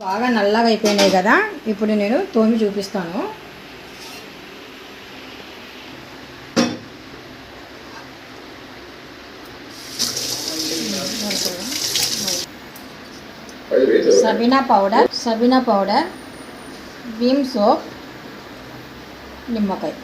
బాగా నల్లగా అయిపోయినాయి కదా ఇప్పుడు నేను తోమి చూపిస్తాను. Sabena powder Sabena powder Vim soap నిమ్మకాయ.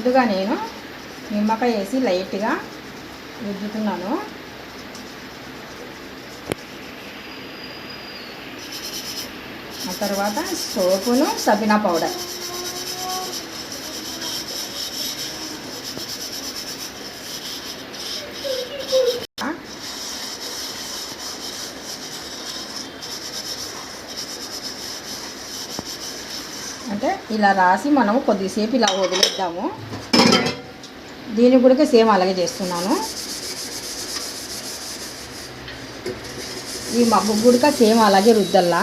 ముందుగా నేను నిమ్మకాయ వేసి లైట్గా రుద్దుతున్నాను. ఆ తర్వాత సోపును సబినా పౌడర్. అంటే ఇలా రాసి మనము కొద్దిసేపు ఇలా వదిలేద్దాము. దీని కూడా సేమ్ అలాగే చేస్తున్నాను. ఈ మగ్గు గుడిక సేమ్ అలాగే రుద్దల్లా.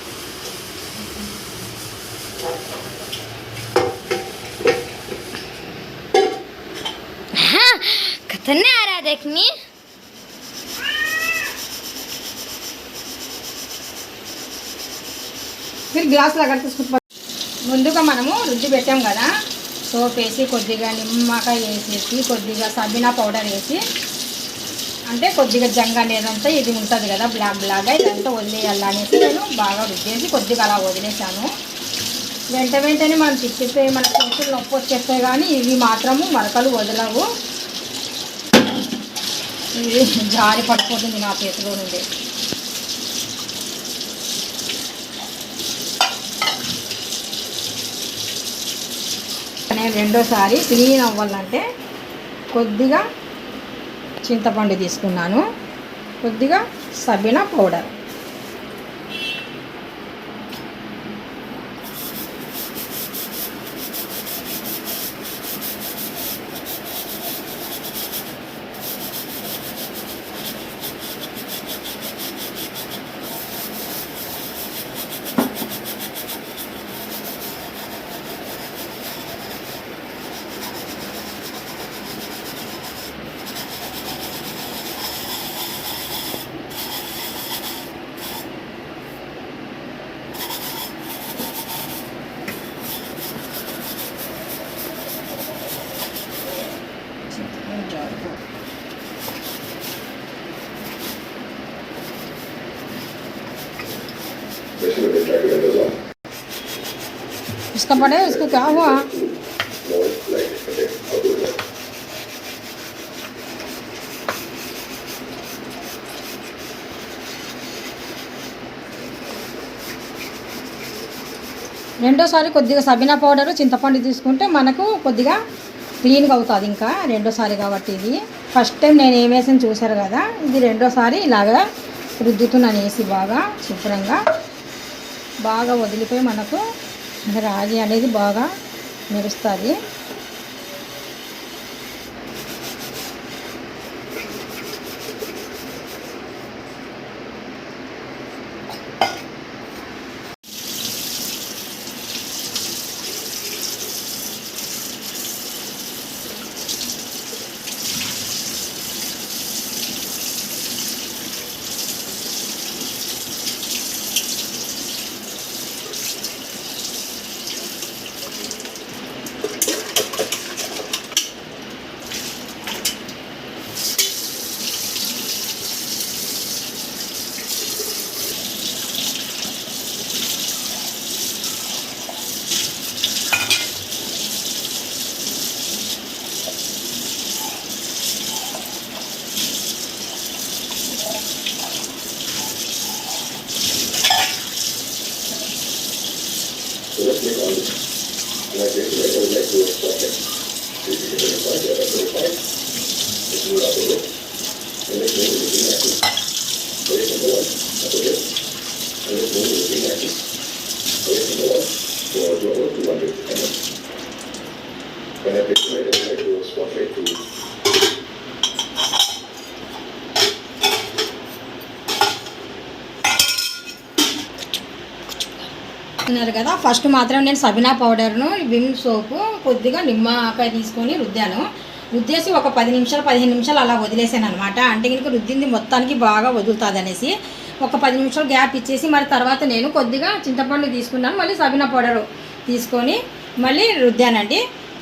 हाँ खतरनाक आ रहा है देखनी మీరు గ్లాస్ లాగా తీసుకుంటా ముందుగా మనము రుద్ది పెట్టాం కదా సోప్ వేసి కొద్దిగా నిమ్మకాయ వేసేసి కొద్దిగా సబినా పౌడర్ వేసి అంటే కొద్దిగా జంగ అనేదంతా ఇది ఉంటుంది కదా బ్లాక్ బ్లాక్గా ఇదంతా వదిలేయాలి అనేసి నేను బాగా రుద్దేసి కొద్దిగా అలా వదిలేసాను వెంట వెంటనే మనం తిప్పితే మన చేతులు నొప్పి వచ్చేస్తాయి కానీ ఇవి మాత్రము మరకలు వదలవు. ఇవి జారి పడిపోతుంది నా చేతిలో నుండి. నేను రెండోసారి క్లీన్ అవ్వాలంటే కొద్దిగా చింతపండు తీసుకున్నాను. కొద్దిగా సబీనా పౌడర్. इसका पड़े इसको क्या हुआ రెండోసారి కొద్దిగా సబినా పౌడర్ చింతపండు తీసుకుంటే మనకు కొద్దిగా క్లీన్గా అవుతుంది ఇంకా రెండోసారి కాబట్టి ఇది. ఫస్ట్ టైం నేను ఏం వేసాను చూశారు కదా ఇది రెండోసారి ఇలాగా రుద్దుతున్నాను వేసి బాగా శుభ్రంగా. బాగా వదిలిపోయి మనకు రాగి అనేది బాగా మెరుస్తుంది. ఉన్నారు కదా. ఫస్ట్ మాత్రం నేను సబినా పౌడర్ను విమ్ సోపు కొద్దిగా నిమ్మకాయ తీసుకొని రుద్దాను. రుద్దేసి ఒక పది నిమిషాలు పదిహేను నిమిషాలు అలా వదిలేసాను అనమాట అంటే కనుక రుద్దింది మొత్తానికి బాగా వదులుతుంది అనేసి ఒక పది నిమిషాలు గ్యాప్ ఇచ్చేసి మరి తర్వాత నేను కొద్దిగా చింతపండు తీసుకున్నాను. మళ్ళీ సబినా పౌడర్ తీసుకొని మళ్ళీ రుద్దానండి.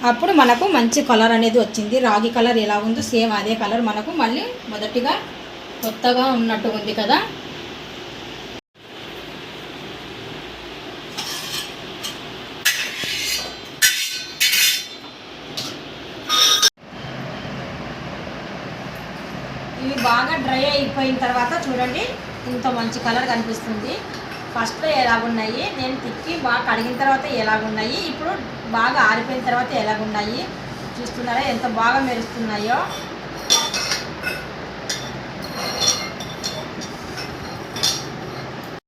అప్పుడు మనకు మంచి కలర్ అనేది వచ్చింది. రాగి కలర్ ఎలా ఉందో సేమ్ అదే కలర్ మనకు మళ్ళీ మొదటిగా కొత్తగా ఉన్నట్టు ఉంది కదా. ఇవి బాగా డ్రై అయిపోయిన తర్వాత చూడండి ఇంత మంచి కలర్ కనిపిస్తుంది. ఫస్ట్లో ఎలాగున్నాయి నేను తిక్కి బాగా కడిగిన తర్వాత ఎలాగున్నాయి ఇప్పుడు బాగా ఆరిపోయిన తర్వాత ఎలాగున్నాయి చూస్తున్నారా ఎంత బాగా మెరుస్తున్నాయో.